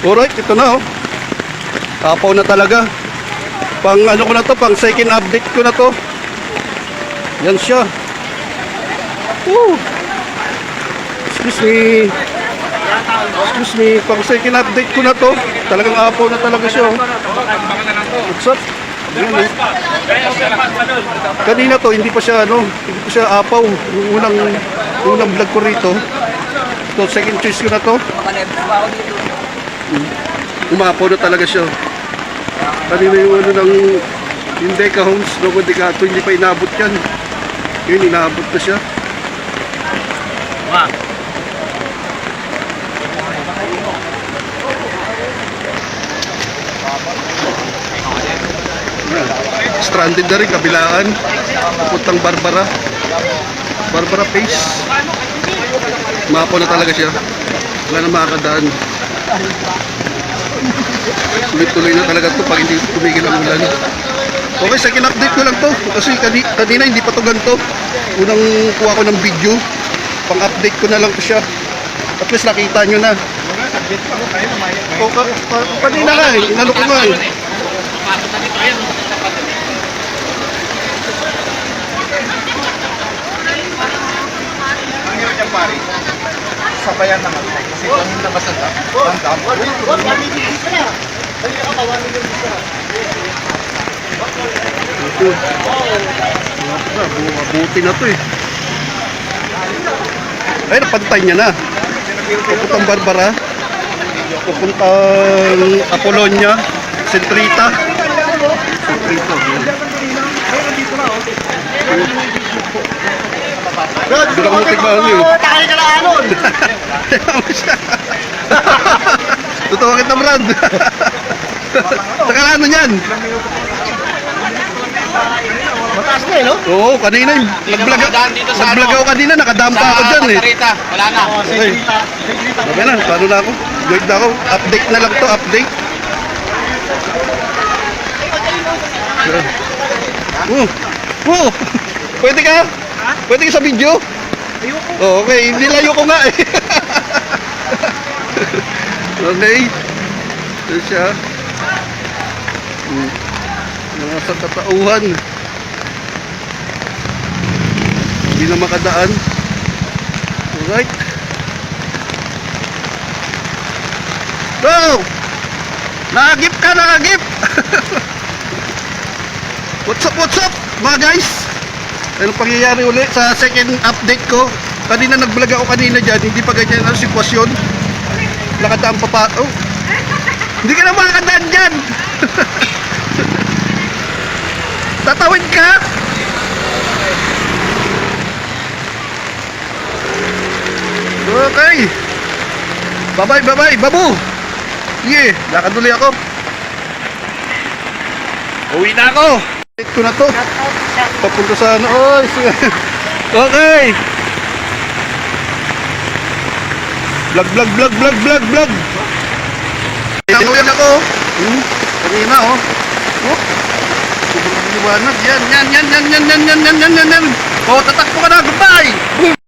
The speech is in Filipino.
Alright, ito na oh. Apaw na talaga. Pang ano ko na to, pang second update ko na to. Yan siya. Woo! Excuse me. Excuse me, pang second update ko na to. Talagang apaw na talaga siya. oh. What's up? Yan, eh. Kanina to, hindi pa siya ano, hindi pa siya apaw. Yung unang, unang vlog ko rito. To, second choice ko na to. Umapaw na talaga siya. Kanina yung ano ng yung Deca Homes, no, hindi ka, ito hindi pa inabot yan. Yun, inabot na siya. Stranded na rin, kabilaan. Pupuntang Barbara. Barbara Pace. Mapo na talaga siya. Wala na makakadaan. Tuloy-tuloy na talaga to pag hindi tumigil ang ulan. Okay, second update ko lang to. Kasi kani, kanina hindi pa to ganito. Unang kuha ko ng video. Pang-update ko na lang to siya. At least nakita nyo na. O, ka, kanina nga eh. Inano ko nga eh. sabayan naman. Kasi oh. kami labas oh. ang dam. Ang dam. Huwag kami hindi sila. Dali ka kawanin yung isa. Mabuti na to eh. Ay, napantay niya na. Papuntang Barbara. Papuntang Apolonia. Sentrita. Sentrita. Bilang mutig ba ano yun? Takay ka na ano? Mo siya. Totoo kita, Brad. Saka ano yan? Mataas na eh, no? Oo, kanina yung nag-vlog sa ano? ako kanina, nakadam pa ako dyan eh. Katarita, wala na. Okay. Okay na, paano na ako? Guide na ako. Update na lang to, update. Oh, oh, pwede ka? Pwede ka sa video? Oh, okay, nilayo ko nga eh. okay. Ito siya. Hmm. Nasa katauhan. Hindi na makadaan. Alright. Go! Nakagip ka, nakagip! what's up, what's up, mga guys? Anong pangyayari uli sa second update ko? Kanina nag-vlog ako kanina dyan, hindi pa ganyan ang sitwasyon. Nakadaan pa pa. Oh. Hindi ka na makakadaan dyan! Tatawid ka! Okay. Bye-bye, bye-bye, babu. Sige, lakad ulit ako. Uwi na ako. Ito na to. Papunta sa ano. Oy. Okay. Vlog, vlog, vlog, vlog, vlog, vlog. Uwi ako. Hmm? Kanina, oh. Oh. Sobrang liwanag. Yan, yan, yan, yan, yan, yan, yan, yan, yan, yan, yan. Oh, tatakbo ka na. Goodbye.